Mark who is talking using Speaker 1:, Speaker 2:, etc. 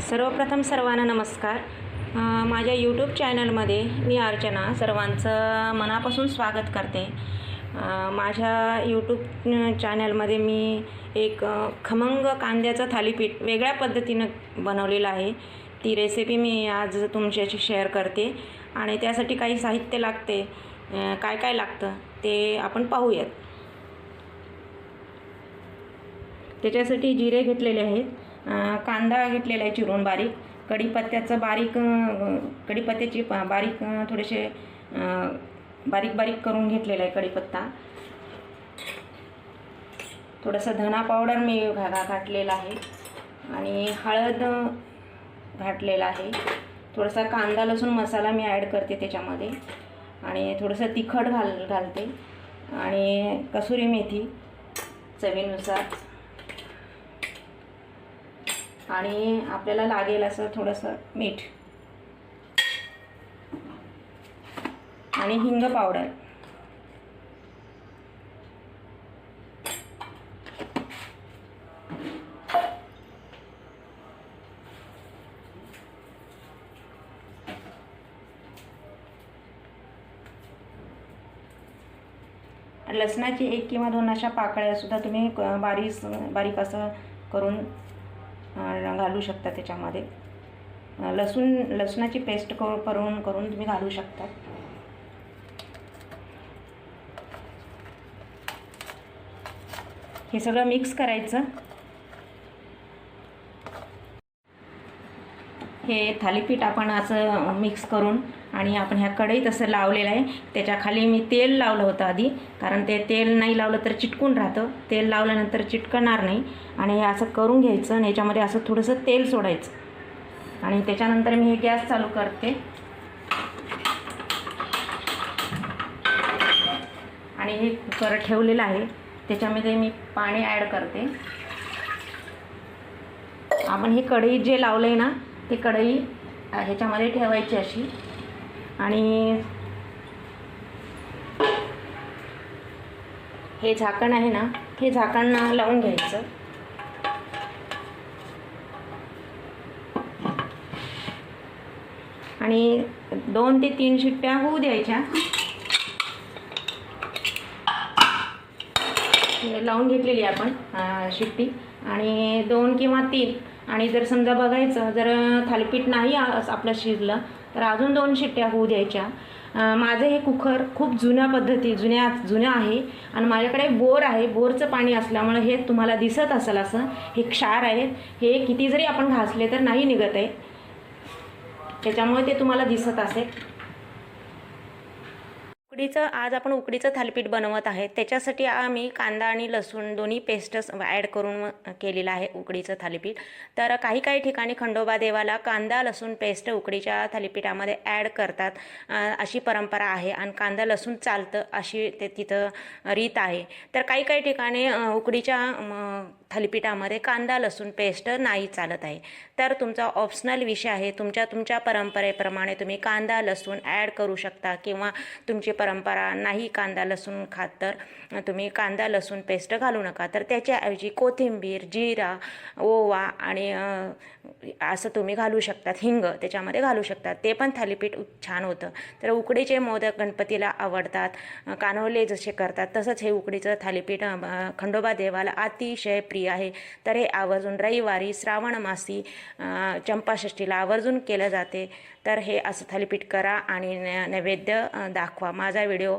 Speaker 1: सर्वप्रथम सर्वांना नमस्कार. माझ्या यूट्यूब चॅनलमध्ये मी अर्चना सर्वांचं मनापासून स्वागत करते. माझ्या यूट्यूब चॅनलमध्ये मी एक खमंग कांद्याचं थालीपीठ वेगळ्या पद्धतीनं बनवलेलं आहे. ती रेसिपी मी आज तुमच्याशी शेअर करते आणि त्यासाठी काही साहित्य लागते. काय काय लागतं ते आपण पाहूयात. त्याच्यासाठी जिरे घेतलेले आहेत. कांदा घेतलेला आहे चिरून बारीक. कढीपत्त्याचं बारीक कढीपत्त्याची बारीक थोडेसे बारीक बारीक करून घेतलेला आहे कढीपत्ता. थोडंसं धना पावडर मी घा घातलेला आहे. आणि हळद घातलेला आहे. थोडासा कांदा लसूण मसाला मी ॲड करते त्याच्यामध्ये. आणि थोडंसं तिखट घाल घालते. आणि कसुरी मेथी चवीनुसार. आणि आपल्याला लागेल असं थोडंसं मीठ. आणि हिंग पावडर. लसणाची एक किंवा दोन अशा पाकळ्या सुद्धा तुम्ही बारीक बारीक असं करून घालू शकता त्याच्यामध्ये. लसूण लसणाची पेस्ट करू करून करून तुम्ही घालू शकता. हे सगळं मिक्स करायचं. हे थालीपीठ आपण असं मिक्स करून आणि आपण ह्या कढईत असं लावलेलं आहे. त्याच्याखाली मी तेल लावलं होतं आधी कारण ते तेल नाही लावलं तर चिटकून राहतं. तेल लावल्यानंतर चिटकणार नाही आणि हे असं करून घ्यायचं आणि याच्यामध्ये असं थोडंसं तेल सोडायचं. आणि त्याच्यानंतर मी हे गॅस चालू करते. आणि हे कुकर ठेवलेलं आहे. त्याच्यामध्ये मी पाणी ॲड करते. आपण हे कढई जे लावलं आहे ना ती कढई ह्याच्यामध्ये ठेवायची अशी. आणि हे झाकण आहे ना हे झाकण लावून घ्यायचं. आणि दोन ते तीन शिट्ट्या होऊ द्यायच्या. लावून घेतलेली आपण शिट्टी. आणि दोन किंवा तीन आणि जर समजा बघायचं जर थालीपीठ नाही आपलं शिजलं तर अजून दोन शिट्ट्या होऊ द्यायच्या. माझं हे कुकर खूप जुन्या पद्धती जुन्या जुन्या आहे आणि माझ्याकडे बोर आहे. बोरचं पाणी असल्यामुळे हे तुम्हाला दिसत असेल असं. हे क्षार आहेत. हे किती जरी आपण घासले तर नाही निघत आहे. त्याच्यामुळे ते तुम्हाला दिसत असेल. उकडीचं आज आपण उकडीचं थालीपीठ बनवत आहे. त्याच्यासाठी आम्ही कांदा आणि लसूण दोन्ही पेस्टच ॲड करून केलेलं आहे उकडीचं थालीपीठ. तर काही काही ठिकाणी खंडोबा देवाला कांदा लसूण पेस्ट उकडीच्या थालीपीठामध्ये ॲड करतात अशी परंपरा आहे. आणि कांदा लसूण चालतं अशी ते तिथं रीत आहे. तर काही काही ठिकाणी उकडीच्या थालीपीठामध्ये कांदा लसूण पेस्ट नाही चालत आहे. तर तुमचा ऑप्शनल विषय आहे. तुमच्या तुमच्या परंपरेप्रमाणे तुम्ही कांदा लसूण ॲड करू शकता किंवा तुमची परंपरा नाही कांदा लसूण खात तर तुम्ही कांदा लसूण पेस्ट घालू नका. तर त्याच्याऐवजी कोथिंबीर जिरा ओवा आणि असं तुम्ही घालू शकतात. हिंग त्याच्यामध्ये घालू शकतात. ते पण थालीपीठ छान होतं. तर उकडीचे मोदक गणपतीला आवडतात. कानवले जसे करतात तसंच हे उकडीचं थालीपीठ खंडोबा देवाला अतिशय प्रिय आहे. तर हे आवर्जून रविवारी श्रावण मासी चंपाषष्टीला चंपाषष्ठीला आवर्जून केलं जाते. तर हे असं थालीपीठ करा आणि न- नैवेद्य दाखवा. माझं माझा व्हिडिओ